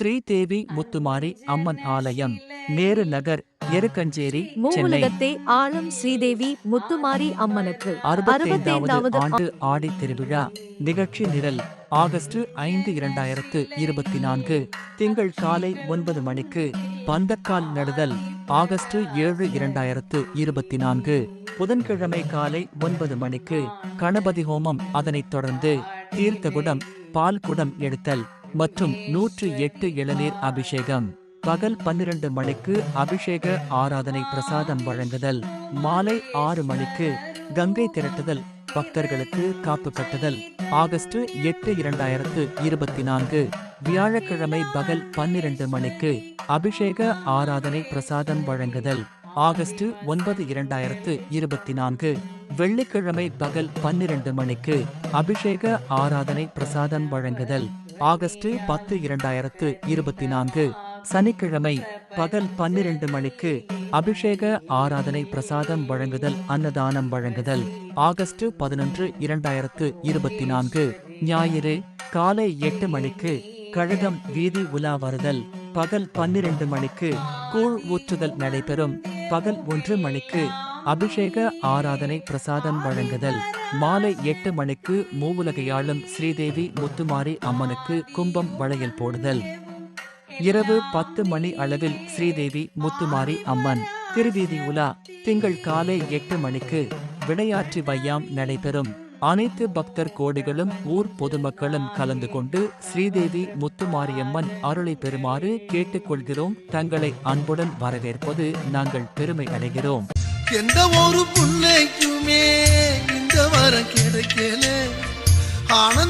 ஸ்ரீதேவி முத்துமாரி அம்மன் ஆலயம் நேரு நகர் எருக்கஞ்சேரி சென்னை. மூவுலகத்தே ஆளும் ஸ்ரீதேவி முத்துமாரி அம்மனுக்கு அறுபத்தைந்தாவது ஆண்டு ஆடி திருவிழா நிகழ்ச்சி நிரல் ஆகஸ்ட் ஐந்து இரண்டாயிரத்து இருபத்தி நான்கு திங்கள் காலை ஒன்பது மணிக்கு பந்தக்கால் நடுதல் ஆகஸ்ட் ஏழு இரண்டாயிரத்து இருபத்தி நான்கு புதன்கிழமை காலை ஒன்பது மணிக்கு கணபதி ஹோமம் அதனைத் தொடர்ந்து தீர்த்தகுடம் பால்குடம் எடுத்தல் மற்றும் நூற்று எட்டு இளநீர் அபிஷேகம். பகல் பன்னிரண்டு மணிக்கு அபிஷேக ஆராதனை பிரசாதம் வழங்குதல். மாலை ஆறு மணிக்கு கங்கை திரட்டுதல் பக்தர்களுக்கு காப்பு கட்டுதல். ஆகஸ்ட் எட்டு இரண்டாயிரத்து இருபத்தி நான்கு. வியாழக்கிழமை பகல் பன்னிரண்டு மணிக்கு அபிஷேக ஆராதனை பிரசாதம் வழங்குதல். ஆகஸ்ட் ஒன்பது இரண்டாயிரத்து இருபத்தி நான்கு. வெள்ளிக்கிழமை பகல் பன்னிரண்டு மணிக்கு அபிஷேக ஆராதனை பிரசாதம் வழங்குதல். ஆகஸ்ட் பத்து இரண்டாயிரத்து இருபத்தி நான்கு சனிக்கிழமை பகல் பன்னிரண்டு மணிக்கு அபிஷேக ஆராதனை பிரசாதம் வழங்குதல் அன்னதானம் வழங்குதல். ஆகஸ்ட் பதினொன்று இரண்டாயிரத்து இருபத்தி நான்கு ஞாயிறு காலை எட்டு மணிக்கு கழகம் வீதி உலா வருதல். பகல் பன்னிரண்டு மணிக்கு கூழ் ஊற்றுதல் நடைபெறும். பகல் ஒன்று மணிக்கு அபிஷேக ஆராதனை பிரசாதம் வழங்குதல். மாலை எட்டு மணிக்கு மூவுலகையாளும் ஸ்ரீதேவி முத்துமாரி அம்மனுக்கு கும்பம் வளையல் போடுதல். இரவு பத்து மணி அளவில் ஸ்ரீதேவி முத்துமாரி அம்மன். திருவீதி உலா திங்கள் காலை எட்டு மணிக்கு விளையாட்டு வையாம் நடைபெறும். அனைத்து பக்தர் கோடிகளும் ஊர் பொதுமக்களும் கலந்து கொண்டு ஸ்ரீதேவி முத்துமாரியம்மன் அருளை பெறுமாறு கேட்டுக்கொள்கிறோம். தங்களை அன்புடன் வரவேற்பது நாங்கள் பெருமை அடைகிறோம். எந்த ஒரு புள்ளைக்குமே இந்த வரம் கிடைக்கல. ஆனந்த